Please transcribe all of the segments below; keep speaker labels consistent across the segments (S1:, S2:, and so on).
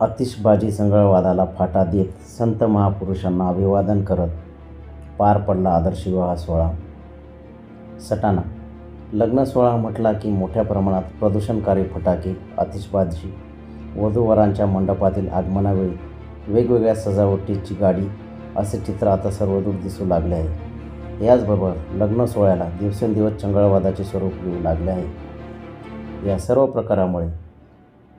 S1: आतिषबाजी संगळवादाला फाटा देत संत महापुरुषांना अभिवादन करत पार पडला आदर्श विवाह सोहळा. सटाणा. लग्न सोहळा म्हटला की मोठ्या प्रमाणात प्रदूषणकारी फटाके आतिषबाजी वधूवरांच्या मंडपातील आगमनावेळी वेगवेगळ्या सजावटीची गाडी असे चित्र आता सर्वदूर दिसू लागले आहे. याचबरोबर लग्न सोहळ्याला दिवसेंदिवस चंगळवादाचे स्वरूप येऊ लागले आहे. या सर्व प्रकारामुळे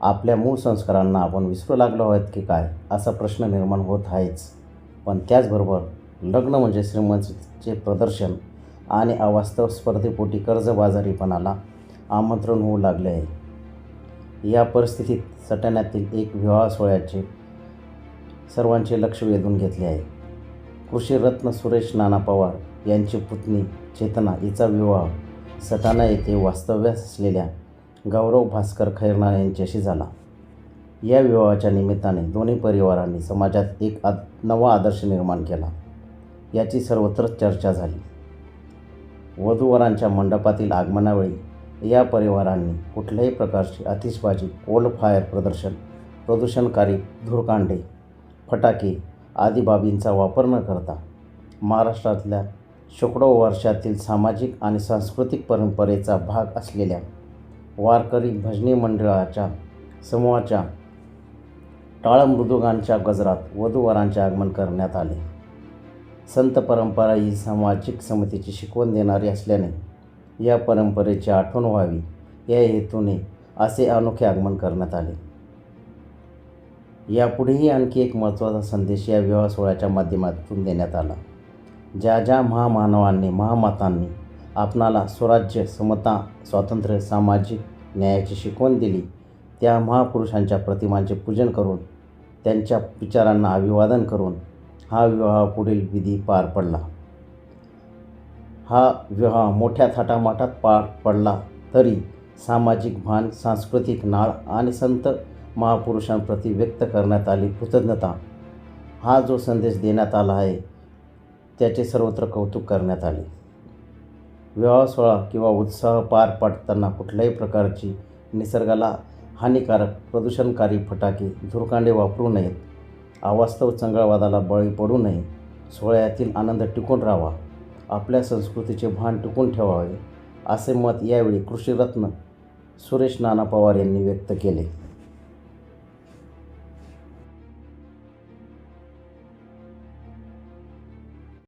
S1: आपल्या मूळ संस्कारांना आपण विसरू लागलो आहोत की काय असा प्रश्न निर्माण होत आहेच. पण त्याचबरोबर लग्न म्हणजे श्रीमंतीचे प्रदर्शन आणि अवास्तव स्पर्धेपोटी कर्जबाजारीपणाला आमंत्रण होऊ लागले आहे. या परिस्थितीत सटाण्यातील एक विवाह सोहळ्याचे सर्वांचे लक्ष वेधून घेतले आहे. कृषीरत्न सुरेश नाना पवार यांची पुतणी चेतना हिचा विवाह सटाणा येथे वास्तव्यास असलेल्या गौरव भास्कर खैरनार यांच्याशी झाला. या विवाहाच्या निमित्ताने दोन्ही परिवारांनी समाजात एक आद नवा आदर्श निर्माण केला. याची सर्वत्र चर्चा झाली. वधूवरांच्या मंडपातील आगमनावेळी या परिवारांनी कुठल्याही प्रकारची आतिषबाजी ओल्ड फायर प्रदर्शन प्रदूषणकारी धुरकांडे फटाके आदी बाबींचा वापर न करता महाराष्ट्रातल्या शेकडो वर्षातील सामाजिक आणि सांस्कृतिक परंपरेचा भाग असलेल्या वारकरी भजनी मंडळाच्या समूहाच्या टाळमृदुगांच्या गजरात वधूवरांचे आगमन करण्यात आले. संत परंपरा ही सामाजिक समितीची शिकवण देणारी असल्याने या परंपरेची आठवण व्हावी या हेतूने असे अनोखे आगमन करण्यात आले. यापुढेही आणखी एक महत्त्वाचा संदेश या विवाह सोहळ्याच्या माध्यमातून देण्यात आला. ज्या ज्या महामानवांनी महामातांनी आपणाला स्वराज्य समता स्वातंत्र्य सामाजिक न्यायाची शिकवण दिली. त्या महापुरुषांच्या प्रतिमांचे पूजन करून त्यांच्या विचारांना अभिवादन करून हा विवाह पुढील विधी पार पडला. हा विवाह मोठ्या थाटामाटात पार पडला तरी सामाजिक भान सांस्कृतिक नाळ आणि संत महापुरुषांप्रती व्यक्त करण्यात आली कृतज्ञता. हा जो संदेश देण्यात आला आहे त्याचे सर्वत्र कौतुक करण्यात आले. विवाह सोहळा किंवा उत्साह पार पाडताना कुठल्याही प्रकारची निसर्गाला हानिकारक प्रदूषणकारी फटाके धुरकांडे वापरू नयेत. अवास्तव चंगळवादाला बळी पडू नये. सोहळ्यातील आनंद टिकून राहावा. आपल्या संस्कृतीचे भान टिकून ठेवावे असे मत यावेळी कृषीरत्न सुरेश नाना पवार यांनी व्यक्त केले.